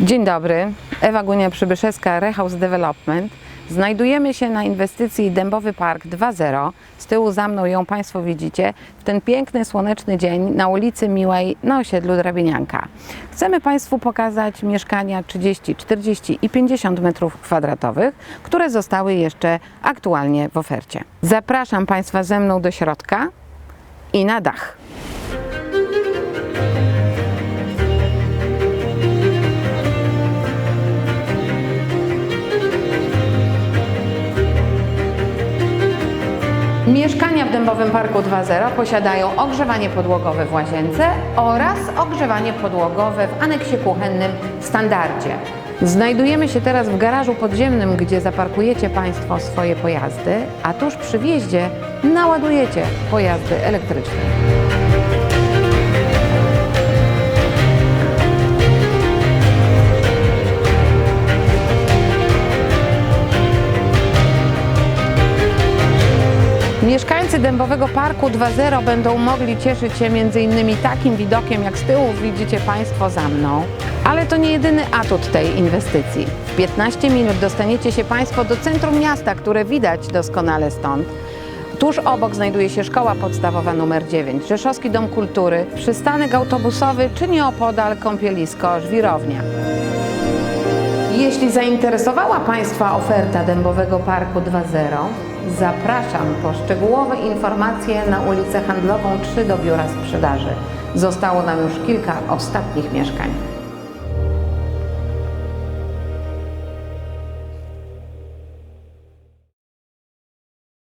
Dzień dobry, Ewa Gunia Przybyszewska, Rehouse Development. Znajdujemy się na inwestycji Dębowy Park 2.0. Z tyłu za mną ją Państwo widzicie. W ten piękny, słoneczny dzień na ulicy Miłej na osiedlu Drabienianka. Chcemy Państwu pokazać mieszkania 30, 40 i 50 metrów kwadratowych, które zostały jeszcze aktualnie w ofercie. Zapraszam Państwa ze mną do środka i na dach. Mieszkania w Dębowym Parku 2.0 posiadają ogrzewanie podłogowe w łazience oraz ogrzewanie podłogowe w aneksie kuchennym w standardzie. Znajdujemy się teraz w garażu podziemnym, gdzie zaparkujecie Państwo swoje pojazdy, a tuż przy wjeździe naładujecie pojazdy elektryczne. Mieszkańcy Dębowego Parku 2.0 będą mogli cieszyć się m.in. takim widokiem, jak z tyłu widzicie Państwo za mną. Ale to nie jedyny atut tej inwestycji. W 15 minut dostaniecie się Państwo do centrum miasta, które widać doskonale stąd. Tuż obok znajduje się szkoła podstawowa nr 9, Rzeszowski Dom Kultury, przystanek autobusowy czy nieopodal kąpielisko Żwirownia. Jeśli zainteresowała Państwa oferta Dębowego Parku 2.0, zapraszam po szczegółowe informacje na ulicę Handlową 3 do biura sprzedaży. Zostało nam już kilka ostatnich mieszkań.